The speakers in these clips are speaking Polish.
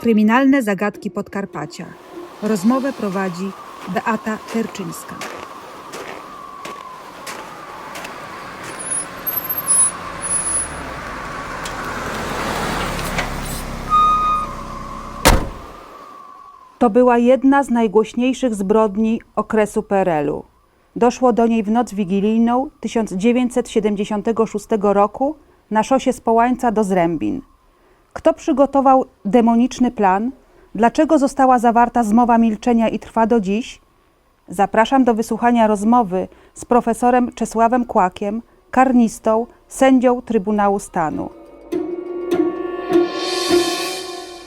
Kryminalne zagadki Podkarpacia. Rozmowę prowadzi Beata Terczyńska. To była jedna z najgłośniejszych zbrodni okresu PRL-u. Doszło do niej w noc wigilijną 1976 roku na szosie z Połańca do Zrębin. Kto przygotował demoniczny plan? Dlaczego została zawarta zmowa milczenia i trwa do dziś? Zapraszam do wysłuchania rozmowy z profesorem Czesławem Kłakiem, karnistą, sędzią Trybunału Stanu.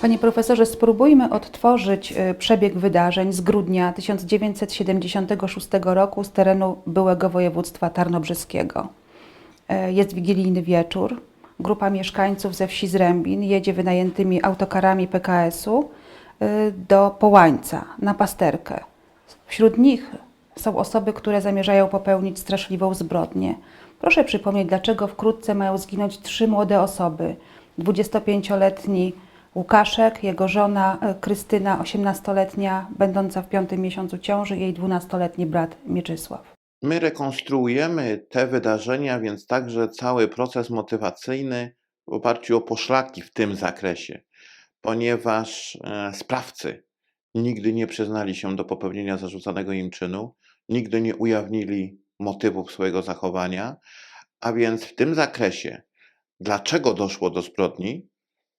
Panie profesorze, spróbujmy odtworzyć y, przebieg wydarzeń z grudnia 1976 roku z terenu byłego województwa tarnobrzyskiego. E, Jest wigilijny wieczór. Grupa mieszkańców ze wsi Zrębin jedzie wynajętymi autokarami PKS-u y, do Połańca na pasterkę. Wśród nich są osoby, które zamierzają popełnić straszliwą zbrodnię. Proszę przypomnieć, dlaczego wkrótce mają zginąć trzy młode osoby. 25-letni Łukaszek, jego żona e, Krystyna, 18-letnia, będąca w piątym miesiącu ciąży, jej 12-letni brat Mieczysław. My rekonstruujemy te wydarzenia, więc także cały proces motywacyjny w oparciu o poszlaki w tym zakresie, ponieważ e, sprawcy nigdy nie przyznali się do popełnienia zarzucanego im czynu, nigdy nie ujawnili motywów swojego zachowania, a więc w tym zakresie, dlaczego doszło do zbrodni,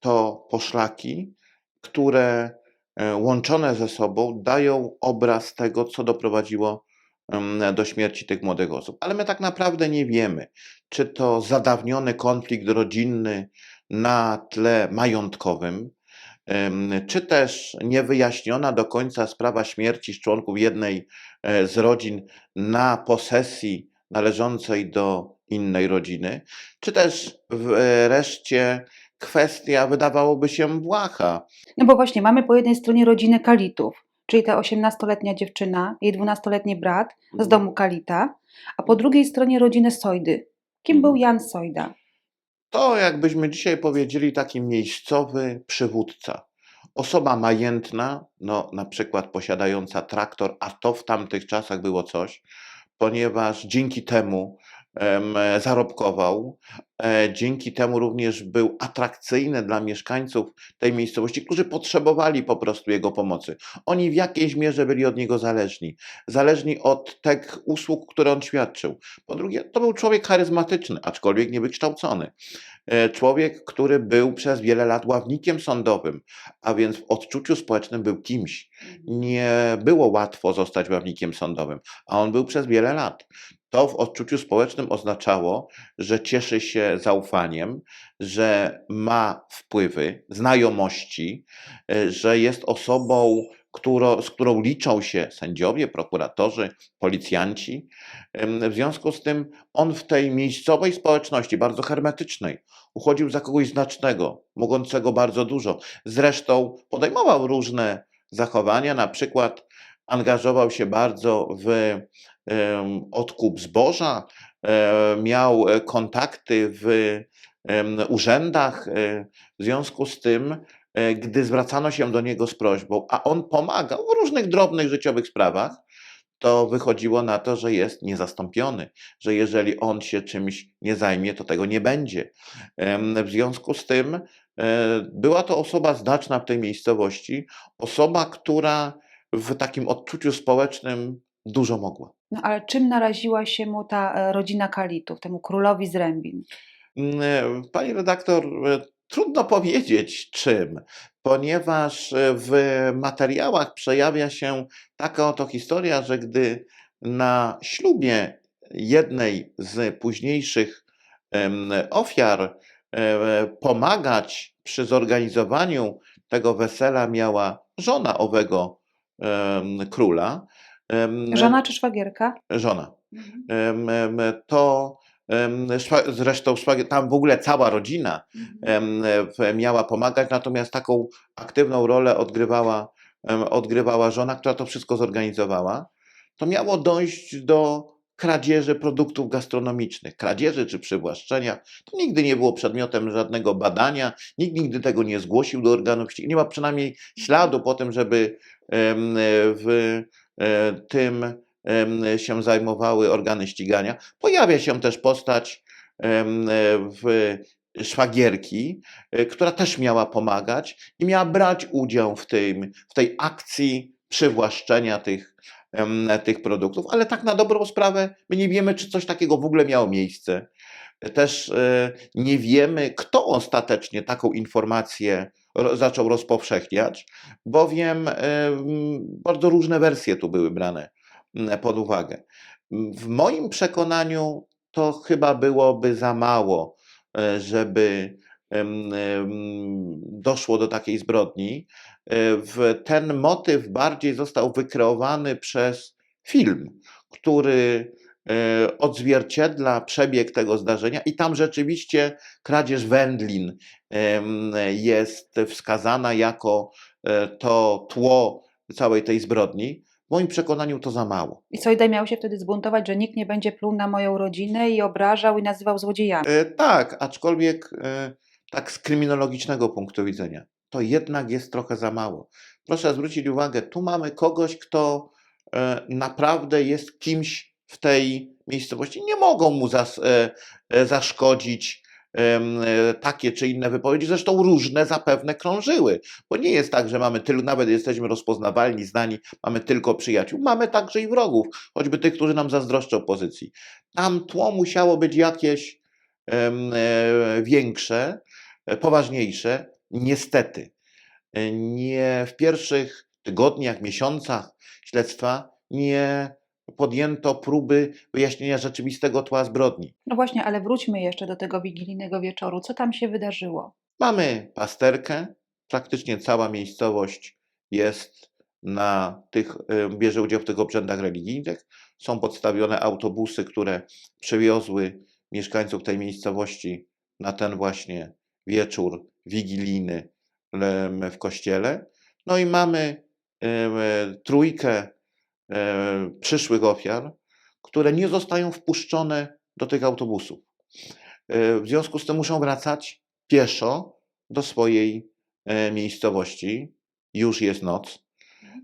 to poszlaki, które e, łączone ze sobą dają obraz tego, co doprowadziło do śmierci tych młodych osób. Ale my tak naprawdę nie wiemy, czy to zadawniony konflikt rodzinny na tle majątkowym, czy też niewyjaśniona do końca sprawa śmierci członków jednej e, z rodzin na posesji należącej do innej rodziny, czy też wreszcie kwestia wydawałoby się błaha, No bo właśnie mamy po jednej stronie rodzinę Kalitów, czyli ta 18-letnia dziewczyna, jej 12-letni brat z domu Kalita, a po drugiej stronie rodzinę Sojdy. Kim był Jan Sojda? To, jakbyśmy dzisiaj powiedzieli, taki miejscowy przywódca. Osoba majętna, no na przykład posiadająca traktor, a to w tamtych czasach było coś, ponieważ dzięki temu em, zarobkował, e, dzięki temu również był atrakcyjny dla mieszkańców tej miejscowości, którzy potrzebowali po prostu jego pomocy. Oni w jakiejś mierze byli od niego zależni, zależni od tych usług, które on świadczył. Po drugie, to był człowiek charyzmatyczny, aczkolwiek niewykształcony. E, Człowiek, który był przez wiele lat ławnikiem sądowym, a więc w odczuciu społecznym był kimś. Nie było łatwo zostać ławnikiem sądowym, a on był przez wiele lat. To w odczuciu społecznym oznaczało, że cieszy się zaufaniem, że ma wpływy, znajomości, e, że jest osobą, którą, z którą liczą się sędziowie, prokuratorzy, policjanci. W związku z tym on w tej miejscowej społeczności, bardzo hermetycznej, uchodził za kogoś znacznego, mogącego bardzo dużo. Zresztą podejmował różne zachowania, na przykład angażował się bardzo w odkup zboża, miał e, kontakty w urzędach. e, W związku z tym, e, gdy zwracano się do niego z prośbą, a on pomagał w różnych drobnych życiowych sprawach, to wychodziło na to, że jest niezastąpiony, że jeżeli on się czymś nie zajmie, to tego nie będzie. W związku z tym była to osoba znaczna w tej miejscowości, osoba, która w takim odczuciu społecznym dużo mogła. No ale czym naraziła się mu ta e, rodzina Kalitów, temu królowi z Rębin? Mm, e, Pani redaktor, e, trudno powiedzieć czym, ponieważ w materiałach przejawia się taka oto historia, że gdy na ślubie jednej z późniejszych ofiar pomagać przy zorganizowaniu tego wesela miała żona owego króla. Żona czy szwagierka? Żona. Em, To zresztą tam w ogóle cała rodzina w- miała pomagać, natomiast taką aktywną rolę odgrywała, odgrywała żona, która to wszystko zorganizowała. To miało dojść do kradzieży produktów gastronomicznych. Kradzieży czy przywłaszczenia to nigdy nie było przedmiotem żadnego badania, nikt nigdy tego nie zgłosił do organów ścigania. Nie ma przynajmniej śladu po tym, żeby w tym em, się zajmowały organy ścigania. Pojawia się też postać em, w szwagierki, e, która też miała pomagać i miała brać udział w, tym, w tej akcji przywłaszczenia tych, tych produktów, ale tak na dobrą sprawę my nie wiemy, czy coś takiego w ogóle miało miejsce. Też e, nie wiemy, kto ostatecznie taką informację zaczął rozpowszechniać, bowiem em, bardzo różne wersje tu były brane pod uwagę. W moim przekonaniu to chyba byłoby za mało, e, żeby doszło do takiej zbrodni. E, ten motyw bardziej został wykreowany przez film, który e, odzwierciedla przebieg tego zdarzenia i tam rzeczywiście kradzież wędlin jest wskazana jako e, to tło całej tej zbrodni. W moim przekonaniu to za mało. I Sojda miał się wtedy zbuntować, że nikt nie będzie pluł na moją rodzinę i obrażał i nazywał złodziejami. E, Tak, aczkolwiek e, tak z kryminologicznego punktu widzenia, to jednak jest trochę za mało. Proszę zwrócić uwagę, tu mamy kogoś, kto naprawdę jest kimś w tej miejscowości. Nie mogą mu zas, e, e, zaszkodzić e, takie czy inne wypowiedzi. Zresztą różne zapewne krążyły, bo nie jest tak, że mamy tylu, nawet jesteśmy rozpoznawalni, znani, mamy tylko przyjaciół. Mamy także i wrogów, choćby tych, którzy nam zazdroszczą pozycji. Tam tło musiało być jakieś większe, poważniejsze. Niestety, nie w pierwszych tygodniach, miesiącach śledztwa nie podjęto próby wyjaśnienia rzeczywistego tła zbrodni. No właśnie, ale wróćmy jeszcze do tego wigilijnego wieczoru. Co tam się wydarzyło? Mamy pasterkę, praktycznie cała miejscowość jest na tych, e, bierze udział w tych obrzędach religijnych. Są podstawione autobusy, które przewiozły mieszkańców tej miejscowości na ten właśnie wieczór wigilijny w kościele. No i mamy em, e, trójkę e, przyszłych ofiar, które nie zostają wpuszczone do tych autobusów. E, W związku z tym muszą wracać pieszo do swojej e, miejscowości. Już jest noc.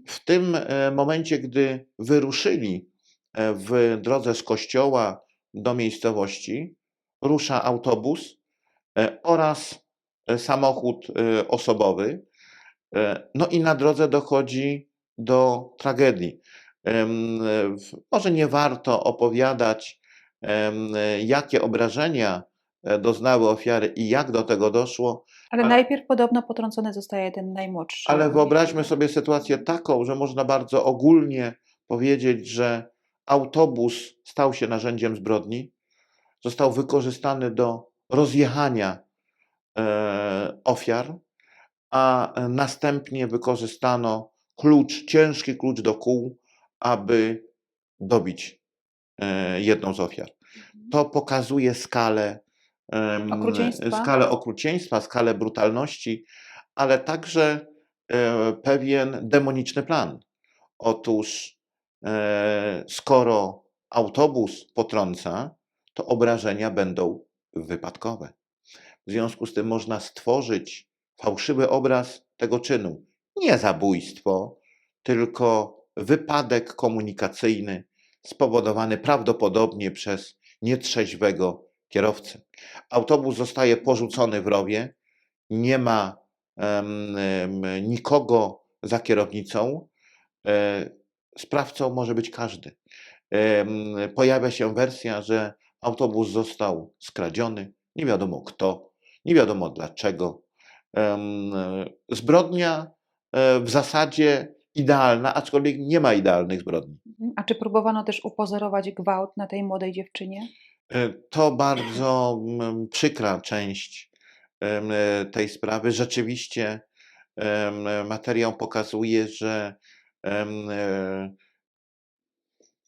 W tym momencie, gdy wyruszyli w drodze z kościoła do miejscowości, rusza autobus oraz samochód osobowy. No i na drodze dochodzi do tragedii. Może nie warto opowiadać, jakie obrażenia e, doznały ofiary i jak do tego doszło, Ale Ale- najpierw podobno potrącony zostaje ten najmłodszy. ale wyobraźmy sobie sytuację taką, że można bardzo ogólnie powiedzieć, że autobus stał się narzędziem zbrodni, został wykorzystany do rozjechania e, ofiar, a następnie wykorzystano klucz, ciężki klucz do kół, aby dobić e, jedną z ofiar. To pokazuje skalę, Okrucieństwa. skalę okrucieństwa, skalę brutalności, ale także e, pewien demoniczny plan. Otóż, e, skoro autobus potrąca, to obrażenia będą wypadkowe. W związku z tym można stworzyć fałszywy obraz tego czynu. Nie zabójstwo, tylko wypadek komunikacyjny spowodowany prawdopodobnie przez nietrzeźwego kierowcę. Autobus zostaje porzucony w rowie, nie ma em, nikogo za kierownicą. E, sprawcą może być każdy. Pojawia się wersja, że autobus został skradziony, nie wiadomo kto, nie wiadomo dlaczego. Zbrodnia e, w zasadzie idealna, aczkolwiek nie ma idealnych zbrodni. Mhm. A czy próbowano też upozorować gwałt na tej młodej dziewczynie? E, To bardzo mm, przykra część e, tej sprawy. Rzeczywiście e, materiał pokazuje, że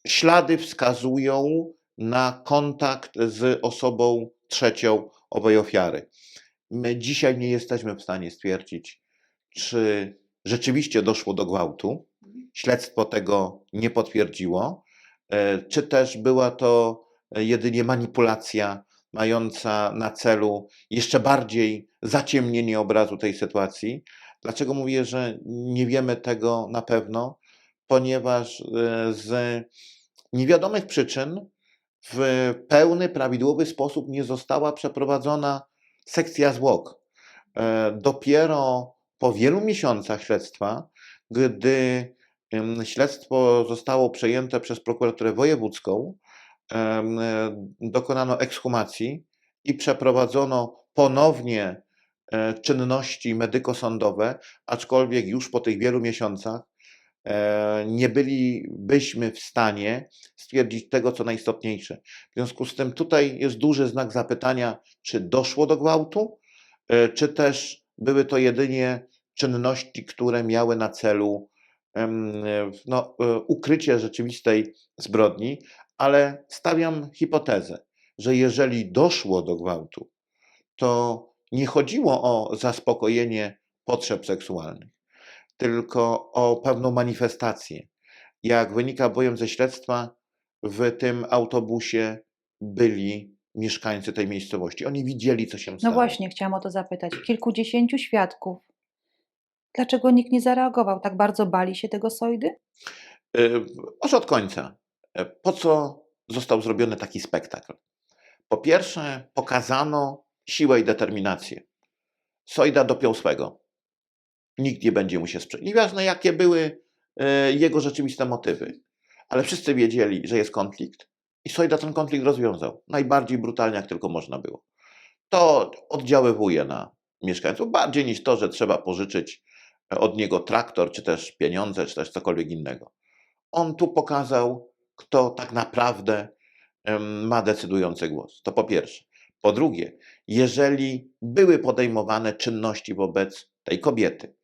ślady wskazują na kontakt z osobą trzecią owej ofiary. My dzisiaj nie jesteśmy w stanie stwierdzić, czy rzeczywiście doszło do gwałtu. Śledztwo tego nie potwierdziło. e, czy też była to jedynie manipulacja mająca na celu jeszcze bardziej zaciemnienie obrazu tej sytuacji. Dlaczego mówię, że nie wiemy tego na pewno? Ponieważ e, z niewiadomych przyczyn w pełny, prawidłowy sposób nie została przeprowadzona sekcja zwłok. E, Dopiero po wielu miesiącach śledztwa, gdy śledztwo zostało przejęte przez prokuraturę wojewódzką, dokonano ekshumacji i przeprowadzono ponownie e, czynności medyko-sądowe, aczkolwiek już po tych wielu miesiącach e, nie bylibyśmy w stanie stwierdzić tego, co najistotniejsze. W związku z tym tutaj jest duży znak zapytania, czy doszło do gwałtu, e, czy też były to jedynie czynności, które miały na celu no, e, ukrycie rzeczywistej zbrodni, ale stawiam hipotezę, że jeżeli doszło do gwałtu, to nie chodziło o zaspokojenie potrzeb seksualnych, tylko o pewną manifestację. Jak wynika bowiem ze śledztwa, w tym autobusie byli mieszkańcy tej miejscowości. Oni widzieli, co się No stało. właśnie, chciałam o to zapytać. Kilkudziesięciu świadków. Dlaczego nikt nie zareagował? Tak bardzo bali się tego Sojdy? Y, Może od końca. Y, Po co został zrobiony taki spektakl? Po pierwsze, pokazano siłę i determinację. Sojda dopiął swego. Nikt nie będzie mu się sprzeciwiał. Nieważne, jakie były y, jego rzeczywiste motywy, ale wszyscy wiedzieli, że jest konflikt i Sojda ten konflikt rozwiązał. Najbardziej brutalnie, jak tylko można było. To oddziaływuje na mieszkańców bardziej niż to, że trzeba pożyczyć od niego traktor, czy też pieniądze, czy też cokolwiek innego on tu pokazał, kto tak naprawdę ma decydujący głos. To po pierwsze. Po drugie, jeżeli były podejmowane czynności wobec tej kobiety,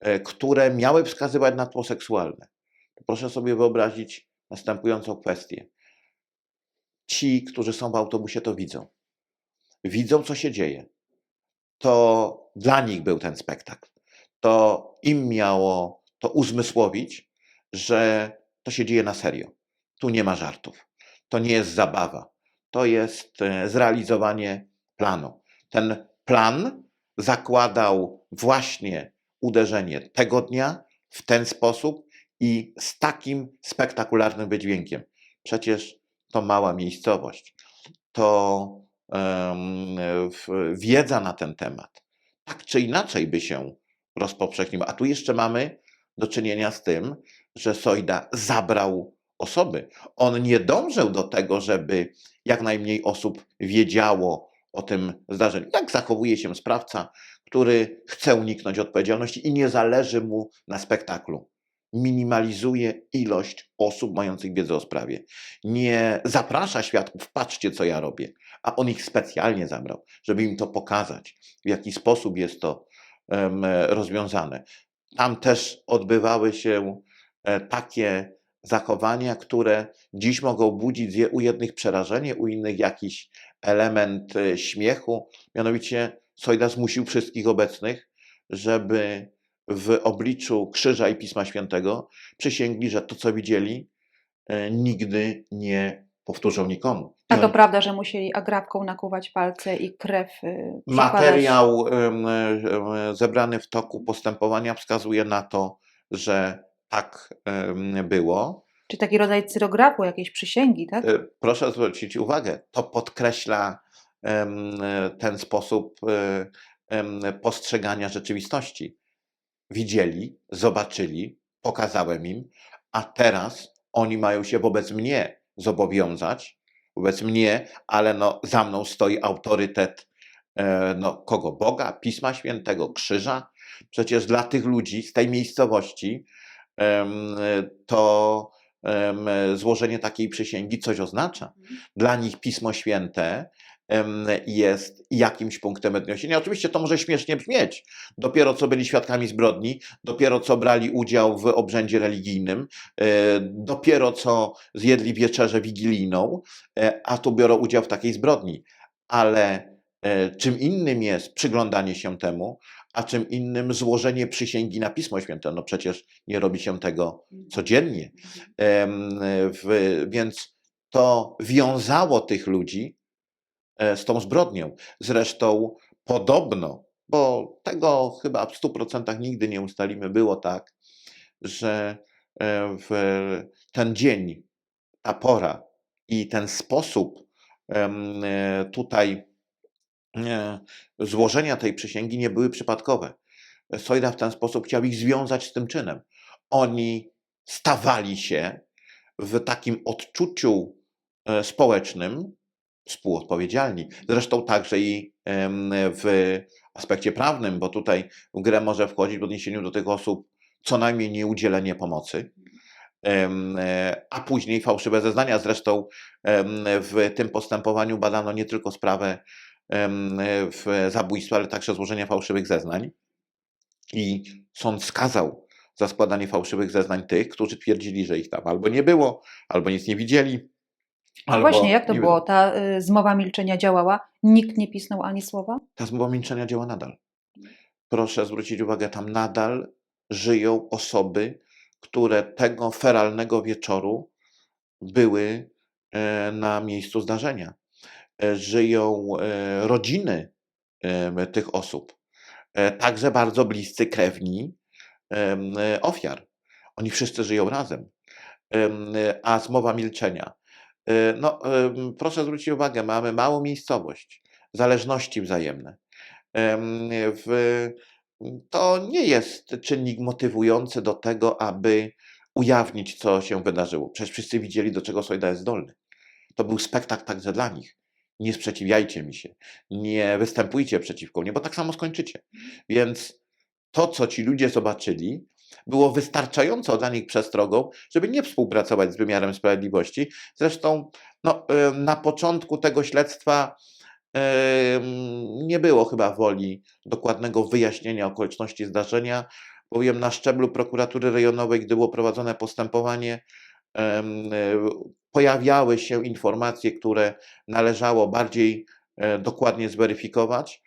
e, które miały wskazywać na tło seksualne, to proszę sobie wyobrazić następującą kwestię. Ci, którzy są w autobusie, to widzą. Widzą, co się dzieje. To dla nich był ten spektakl. To im miało to uzmysłowić, że to się dzieje na serio. Tu nie ma żartów. To nie jest zabawa. To jest e, zrealizowanie planu. Ten plan zakładał właśnie uderzenie tego dnia w ten sposób i z takim spektakularnym wydźwiękiem. Przecież to mała miejscowość. To w- wiedza na ten temat tak czy inaczej by się rozpowszechniła. A tu jeszcze mamy do czynienia z tym, że Sojda zabrał osoby. On nie dążył do tego, żeby jak najmniej osób wiedziało o tym zdarzeniu. Jak zachowuje się sprawca, który chce uniknąć odpowiedzialności i nie zależy mu na spektaklu. Minimalizuje ilość osób mających wiedzę o sprawie. Nie zaprasza świadków, patrzcie co ja robię, a on ich specjalnie zabrał, żeby im to pokazać, w jaki sposób jest to rozwiązane. Tam też odbywały się e, takie zachowania, które dziś mogą budzić u jednych przerażenie, u innych jakiś element e, śmiechu. Mianowicie Sojda zmusił wszystkich obecnych, żeby w obliczu Krzyża i Pisma Świętego przysięgli, że to, co widzieli, e, nigdy nie powtórzą nikomu. I A to oni- prawda, że musieli agrafką nakuwać palce i krew y? Materiał zebrany w toku postępowania wskazuje na to, że tak było. Czy taki rodzaj cyrografu, jakiejś przysięgi, tak? E, Proszę zwrócić uwagę, to podkreśla ten sposób em, postrzegania rzeczywistości. Widzieli, zobaczyli, pokazałem im, a teraz oni mają się wobec mnie zobowiązać, wobec mnie, ale no, za mną stoi autorytet e, no, kogo? Boga, Pisma Świętego, Krzyża. Przecież dla tych ludzi z tej miejscowości to złożenie takiej przysięgi coś oznacza. Dla nich Pismo Święte jest jakimś punktem odniesienia. Oczywiście to może śmiesznie brzmieć. Dopiero co byli świadkami zbrodni, dopiero co brali udział w obrzędzie religijnym, e, dopiero co zjedli wieczerzę wigilijną, e, a tu biorą udział w takiej zbrodni. Ale e, czym innym jest przyglądanie się temu, a czym innym złożenie przysięgi na Pismo Święte. No przecież nie robi się tego codziennie. W, więc to wiązało tych ludzi z tą zbrodnią. Zresztą podobno, bo tego chyba w 100% nigdy nie ustalimy, było tak, że e, w ten dzień, ta pora i ten sposób e, tutaj e, złożenia tej przysięgi nie były przypadkowe. Sojda w ten sposób chciał ich związać z tym czynem. Oni stawali się w takim odczuciu e, społecznym współodpowiedzialni. Zresztą także i w aspekcie prawnym, bo tutaj w grę może wchodzić w odniesieniu do tych osób co najmniej nieudzielenie pomocy, e, a później fałszywe zeznania. Zresztą w tym postępowaniu badano nie tylko sprawę zabójstwa, ale także złożenia fałszywych zeznań. I sąd skazał za składanie fałszywych zeznań tych, którzy twierdzili, że ich tam albo nie było, albo nic nie widzieli. A albo właśnie, jak to nie było? Ta y, zmowa milczenia działała? Nikt nie pisnął ani słowa? Ta zmowa milczenia działa nadal. Proszę zwrócić uwagę, tam nadal żyją osoby, które tego feralnego wieczoru były e, na miejscu zdarzenia. E, Żyją e, rodziny tych osób, także bardzo bliscy krewni ofiar. Oni wszyscy żyją razem. Em, A zmowa milczenia. E, No, proszę zwrócić uwagę, mamy małą miejscowość, zależności wzajemne. To nie jest czynnik motywujący do tego, aby ujawnić, co się wydarzyło. Przecież wszyscy widzieli, do czego Sojda jest zdolny. To był spektakl także dla nich. Nie sprzeciwiajcie mi się, nie występujcie przeciwko mnie, bo tak samo skończycie. Więc to, co ci ludzie zobaczyli, było wystarczająco dla nich przestrogą, żeby nie współpracować z wymiarem sprawiedliwości. Zresztą no, na początku tego śledztwa nie było chyba woli dokładnego wyjaśnienia okoliczności zdarzenia, bowiem na szczeblu prokuratury rejonowej, gdy było prowadzone postępowanie, pojawiały się informacje, które należało bardziej e, dokładnie zweryfikować,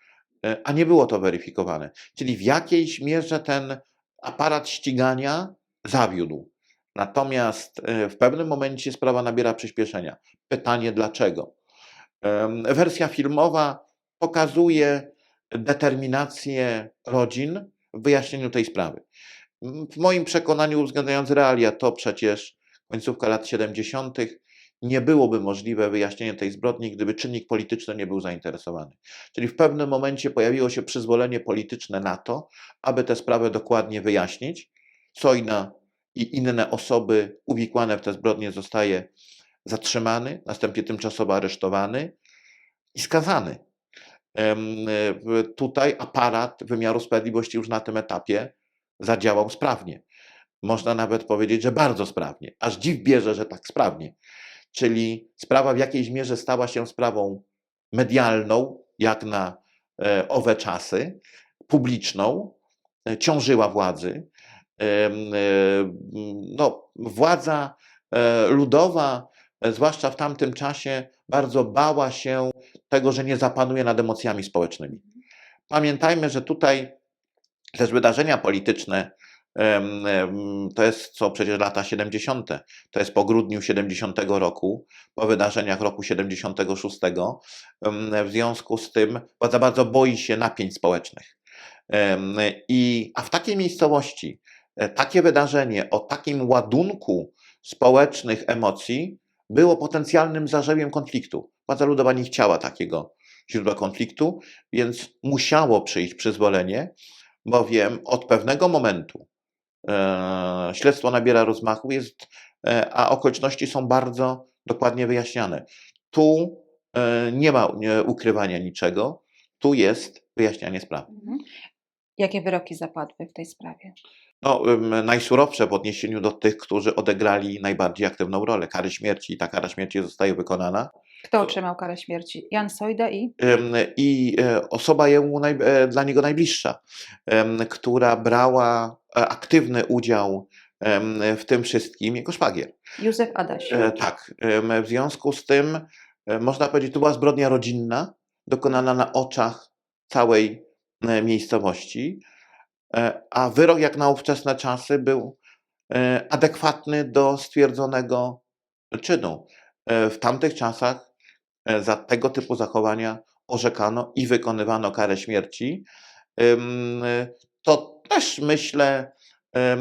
e, a nie było to weryfikowane. Czyli w jakiejś mierze ten aparat ścigania zawiódł. Natomiast e, w pewnym momencie sprawa nabiera przyspieszenia. Pytanie dlaczego? Wersja filmowa pokazuje determinację rodzin w wyjaśnieniu tej sprawy. W moim przekonaniu, uwzględniając realia, to przecież końcówka lat 70., nie byłoby możliwe wyjaśnienie tej zbrodni, gdyby czynnik polityczny nie był zainteresowany. Czyli w pewnym momencie pojawiło się przyzwolenie polityczne na to, aby tę sprawę dokładnie wyjaśnić. Sojna i inne osoby uwikłane w te zbrodnie zostaje zatrzymany, następnie tymczasowo aresztowany i skazany. Tutaj aparat wymiaru sprawiedliwości już na tym etapie zadziałał sprawnie. Można nawet powiedzieć, że bardzo sprawnie. Aż dziw bierze, że tak sprawnie. Czyli sprawa w jakiejś mierze stała się sprawą medialną, jak na e, owe czasy, publiczną, e, ciążyła władzy. E, No, władza ludowa, zwłaszcza w tamtym czasie, bardzo bała się tego, że nie zapanuje nad emocjami społecznymi. Pamiętajmy, że tutaj też wydarzenia polityczne, to jest co przecież lata 70., to jest po grudniu 70 roku, po wydarzeniach roku 76, em, w związku z tym władza bardzo boi się napięć społecznych. I, a w takiej miejscowości e, takie wydarzenie o takim ładunku społecznych emocji było potencjalnym zarzewiem konfliktu. Władza ludowa nie chciała takiego źródła konfliktu, więc musiało przyjść przyzwolenie, bowiem od pewnego momentu śledztwo nabiera rozmachu, jest, e, a okoliczności są bardzo dokładnie wyjaśniane. Tu e, nie ma ukrywania niczego, tu jest wyjaśnianie sprawy. Mhm. Jakie wyroki zapadły w tej sprawie? No, najsurowsze w odniesieniu do tych, którzy odegrali najbardziej aktywną rolę. Kary śmierci i ta kara śmierci zostaje wykonana. Kto otrzymał karę śmierci? Jan Sojda i I e, osoba jemu naj, e, dla niego najbliższa, która brała e, aktywny udział w tym wszystkim, jego szwagier. Józef Adaś. Tak, w związku z tym można powiedzieć, to była zbrodnia rodzinna, dokonana na oczach całej miejscowości, a wyrok jak na ówczesne czasy był e, adekwatny do stwierdzonego czynu. E, W tamtych czasach e, za tego typu zachowania orzekano i wykonywano karę śmierci. E, To też myślę e,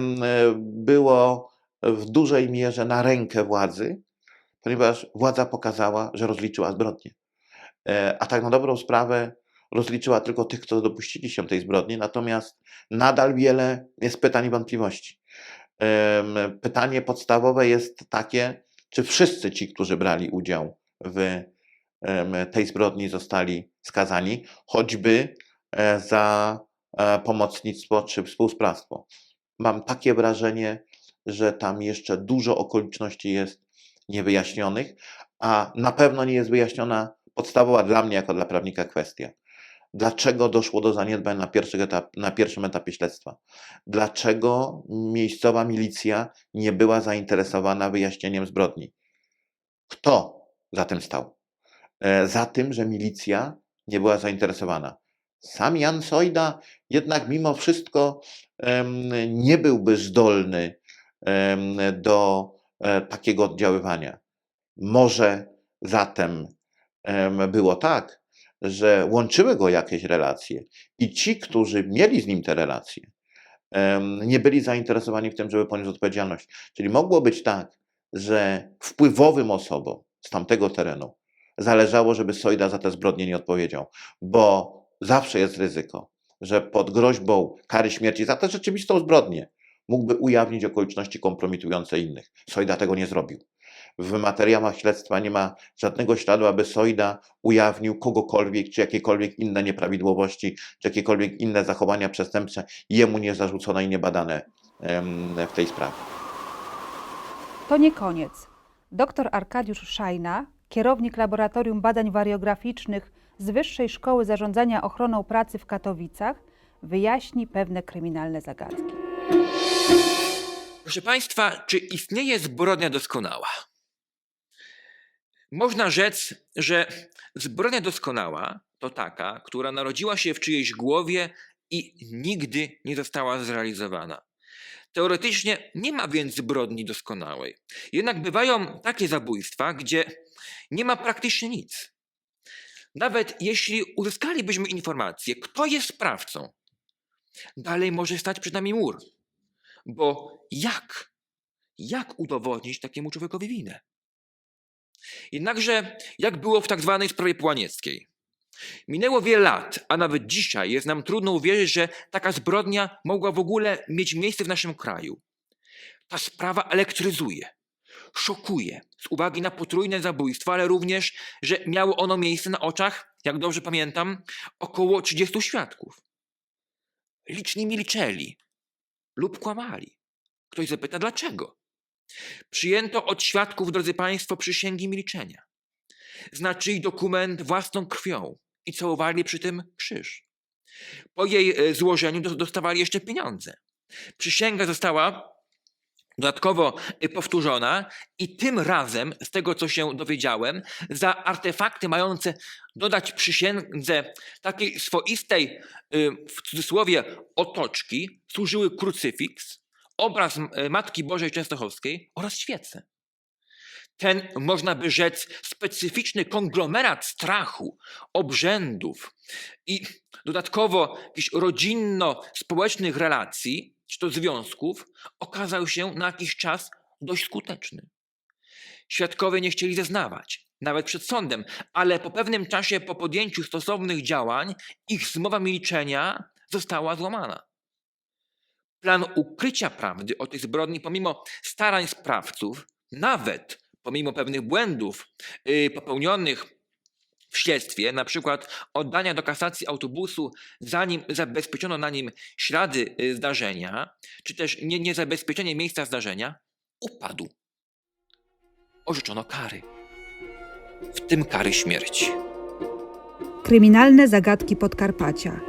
było w dużej mierze na rękę władzy, ponieważ władza pokazała, że rozliczyła zbrodnie. E, A tak na dobrą sprawę rozliczyła tylko tych, którzy dopuścili się tej zbrodni, natomiast nadal wiele jest pytań i wątpliwości. Pytanie podstawowe jest takie, czy wszyscy ci, którzy brali udział w tej zbrodni, zostali skazani, choćby e, za e, pomocnictwo czy współsprawstwo. Mam takie wrażenie, że tam jeszcze dużo okoliczności jest niewyjaśnionych, a na pewno nie jest wyjaśniona podstawowa dla mnie, jako dla prawnika, kwestia. Dlaczego doszło do zaniedbań na, etap, na pierwszym etapie śledztwa? Dlaczego miejscowa milicja nie była zainteresowana wyjaśnieniem zbrodni? Kto za tym stał? E, Za tym, że milicja nie była zainteresowana. Sam Jan Sojda jednak mimo wszystko nie byłby zdolny do e, takiego oddziaływania. Może zatem em, było tak, że łączyły go jakieś relacje i ci, którzy mieli z nim te relacje, nie byli zainteresowani w tym, żeby ponieść odpowiedzialność. Czyli mogło być tak, że wpływowym osobom z tamtego terenu zależało, żeby Sojda za te zbrodnie nie odpowiedział, bo zawsze jest ryzyko, że pod groźbą kary śmierci za tę rzeczywistą zbrodnię mógłby ujawnić okoliczności kompromitujące innych. Sojda tego nie zrobił. W materiałach śledztwa nie ma żadnego śladu, aby Sojda ujawnił kogokolwiek, czy jakiekolwiek inne nieprawidłowości, czy jakiekolwiek inne zachowania przestępcze jemu nie zarzucone i nie badane em, w tej sprawie. To nie koniec. Dr Arkadiusz Szajna, kierownik Laboratorium Badań Wariograficznych z Wyższej Szkoły Zarządzania Ochroną Pracy w Katowicach, wyjaśni pewne kryminalne zagadki. Proszę Państwa, czy istnieje zbrodnia doskonała? Można rzec, że zbrodnia doskonała to taka, która narodziła się w czyjejś głowie i nigdy nie została zrealizowana. Teoretycznie nie ma więc zbrodni doskonałej. Jednak bywają takie zabójstwa, gdzie nie ma praktycznie nic. Nawet jeśli uzyskalibyśmy informację, kto jest sprawcą, dalej może stać przed nami mur. Bo jak? Jak udowodnić takiemu człowiekowi winę? Jednakże, jak było w tak zwanej sprawie Połanieckiej? Minęło wiele lat, a nawet dzisiaj jest nam trudno uwierzyć, że taka zbrodnia mogła w ogóle mieć miejsce w naszym kraju. Ta sprawa elektryzuje, szokuje z uwagi na potrójne zabójstwo, ale również, że miało ono miejsce na oczach, jak dobrze pamiętam, około 30 świadków. Liczni milczeli lub kłamali. Ktoś zapyta, dlaczego? Przyjęto od świadków, drodzy Państwo, przysięgi milczenia. Znaczyli dokument własną krwią i całowali przy tym krzyż. Po jej e, złożeniu dos- dostawali jeszcze pieniądze. Przysięga została dodatkowo e, powtórzona i tym razem, z tego co się dowiedziałem, za artefakty mające dodać przysiędze takiej swoistej, y, w cudzysłowie, otoczki, służyły krucyfiks, obraz e, Matki Bożej Częstochowskiej oraz świece. Ten, można by rzec, specyficzny konglomerat strachu, obrzędów i dodatkowo jakichś rodzinno-społecznych relacji, czy to związków, okazał się na jakiś czas dość skuteczny. Świadkowie nie chcieli zeznawać, nawet przed sądem, ale po pewnym czasie, po podjęciu stosownych działań, ich zmowa milczenia została złamana. Plan ukrycia prawdy o tej zbrodni, pomimo starań sprawców, nawet pomimo pewnych błędów yy, popełnionych w śledztwie, na przykład oddania do kasacji autobusu, zanim zabezpieczono na nim ślady y, zdarzenia, czy też nie, niezabezpieczenie miejsca zdarzenia, upadł. Orzeczono kary, w tym kary śmierci. Kryminalne zagadki Podkarpacia.